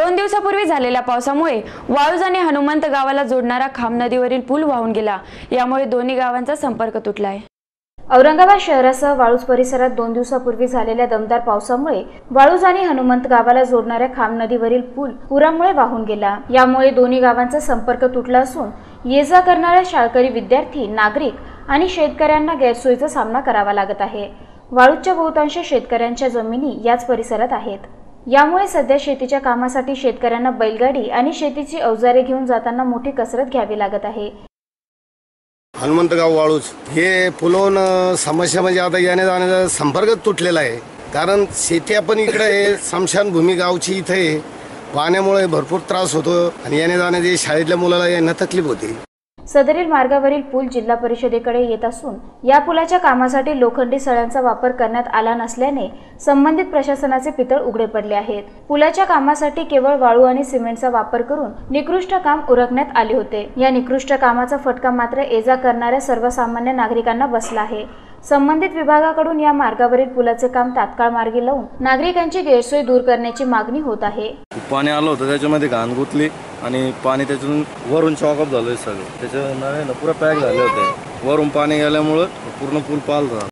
दोन दिवसापूर्वी झालेल्या पावसामुळे वाळूज आणि हनुमंत गावाला जोडणारा खाम नदीवरील पूल वाहून गेला. यामुळे दोन्ही गावांचा संपर्क तुटला आहे औरंगाबाद शहरासह वाळूज परिसरात दोन दिवसापूर्वी झालेल्या दमदार पावसामुळे वाळूज आणि हनुमंत गावाला जोडणाऱ्या खाम नदीवरील पूल पुरामुळे वाहून गेला. यामुळे दोन्ही गावांचा संपर्क तुटला असून ये जा करणाऱ्या शाळकरी विद्यार्थी नागरिक आणि शेतकऱ्यांना गैरसोयीचा सामना करावा लागत आहे. वाळूजच्या बहुतांश शेतकऱ्यांच्या जमिनी याच परिसरात आहेत. यामुळे सध्या शेतीच्या कामासाठी शेतकऱ्यांना बैलगाडी आणि शेतीची अवजारे घेऊन जाताना मोठी कसरत घ्यावी लागत आहे. हनुमंतगाव वाळूज हे फुलवून समस्या म्हणजे आता येण्या जाण्याचा संपर्क तुटलेला आहे. कारण शेती आपण इकडे आहे स्मशानभूमी गावची इथे आहे. पाण्यामुळे भरपूर त्रास होतो आणि येण्या जाण्याची शाळेतल्या मुलाला यांना तकलीफ होते. सदरील मार्गावरील पूल जिल्हा परिषदेकडे येत असून या पुलाच्या कामासाठी लोखंडी सळ्यांचा वापर करण्यात आला नसल्याने संबंधित प्रशासनाचे पितळ उघडे पडले आहेत. पुलाच्या कामासाठी केवळ वाळू आणि सिमेंटचा वापर करून निकृष्ट काम उरकण्यात आले होते. या निकृष्ट कामाचा फटका मात्र ये जा करणाऱ्या सर्वसामान्य नागरिकांना बसला आहे. संबंधित विभागाकडून या मार्गावरील पुलाचे काम तात्काळ मार्गी लावून नागरिकांची गैरसोय दूर करण्याची मागणी होत आहे. पाणी आलं होतं त्याच्यामध्ये घाण गुतली आणि पाणी त्याच्यातून वरून चॉकअप झालं सगळं. त्याच्या पुरा पॅक झाले होते. वरून पाणी गेल्यामुळं पूर्ण पूल पाल झाला.